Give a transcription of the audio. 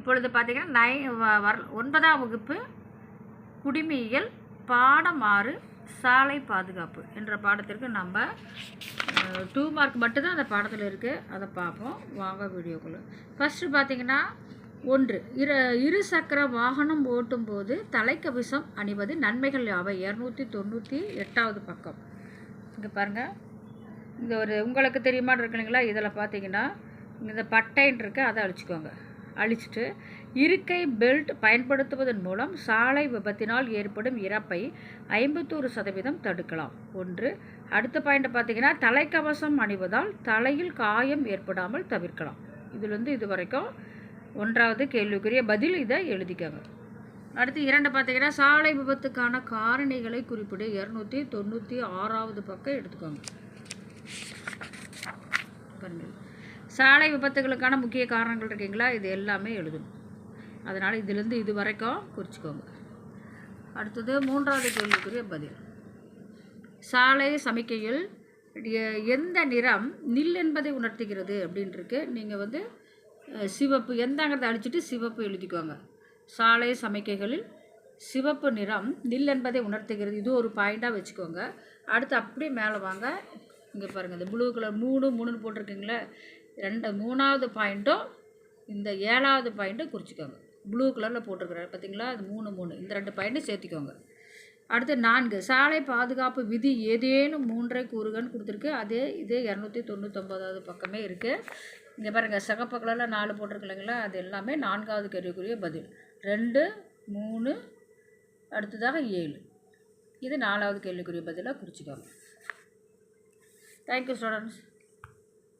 இப்பொழுது பார்த்தீங்கன்னா நை வ- வர ஒன்பதாம் வகுப்பு குடிமையியல் பாடம் ஆறு சாலை பாதுகாப்பு என்ற பாடத்திற்கு நம்ம டூ மார்க் மட்டும்தான் அந்த பாடத்தில் இருக்குது அதை பார்ப்போம். வாங்க வீடியோக்குள்ளே ஃபஸ்ட்டு பார்த்தீங்கன்னா ஒன்று இரு இரு சக்கர வாகனம் ஓட்டும்போது தலைக்கவசம் அணிவது நன்மைகள் யாவை? இரநூத்தி தொண்ணூற்றி எட்டாவது பக்கம். இங்கே பாருங்கள் இந்த ஒரு உங்களுக்கு தெரியுமான்னு இருக்குங்களா இதில் பார்த்தீங்கன்னா இந்த பட்டைன்னு இருக்கு. அதை அழிச்சிக்கோங்க. அழிச்சிட்டு இருக்கை பெல்ட் பயன்படுத்துவதன் மூலம் சாலை விபத்தினால் ஏற்படும் இறப்பை ஐம்பத்தோரு சதவீதம் தடுக்கலாம். ஒன்று அடுத்த பாயிண்ட் பார்த்தீங்கன்னா தலைக்கவசம் அணிவதால் தலையில் காயம் ஏற்படாமல் தவிர்க்கலாம். இதுலேருந்து இது வரைக்கும் ஒன்றாவது கேள்விக்குரிய பதில் இதை எழுதிக்கோங்க. அடுத்து இரண்டு பார்த்தீங்கன்னா சாலை விபத்துக்கான காரணிகளை குறிப்பிட. இரநூத்தி தொண்ணூற்றி ஆறாவது பக்கம் எடுத்துக்கோங்க. பாருங்க சாலை விபத்துகளுக்கான முக்கிய காரணங்கள் இருக்கீங்களா? இது எல்லாமே எழுதணும் அதனால் இதிலேருந்து இது வரைக்கும் குறிச்சிக்கோங்க. அடுத்தது மூன்றாவது கேள்விக்குரிய பதில். சாலை சமிக்கையில் எ- எந்த நிறம் நில் என்பதை உணர்த்துகிறது அப்படின்ட்டுருக்கு நீங்கள் வந்து சிவப்பு எந்தாங்கிறத அழிச்சிட்டு சிவப்பு எழுதிக்கோங்க. சாலை சமிக்கைகளில் சிவப்பு நிறம் நில் என்பதை உணர்த்துகிறது. இது ஒரு பாயிண்டாக வச்சுக்கோங்க. அடுத்து அப்படியே மேலே வாங்க. இங்கே பாருங்கள் இந்த ப்ளூ கலர் மூணு மூணுன்னு போட்டிருக்கீங்களே ரெண்டு மூணாவது பாயிண்ட்டும் இந்த ஏழாவது பாயிண்ட்டும் குறிச்சிக்கோங்க. ப்ளூ கலரில் போட்டிருக்கிறாரு. பார்த்தீங்களா அது மூணு மூணு. இந்த ரெண்டு பாயிண்ட்டும் சேர்த்திக்கோங்க. அடுத்து நான்கு சாலை பாதுகாப்பு விதி ஏதேனும் மூன்றை கூறுகன்னு கொடுத்துருக்கு. அதே இதே இரநூத்தி தொண்ணூற்றொம்பதாவது பக்கமே இருக்குது இங்கே பாருங்கள் சிகப்பு கலரில் நாலு போட்டிருக்கலைங்களா அது எல்லாமே நான்காவது கேள்விக்குரிய பதில். ரெண்டு மூணு அடுத்ததாக ஏழு. இது நாலாவது கேள்விக்குரிய பதிலாக குறிச்சிக்கோங்க. Thank you students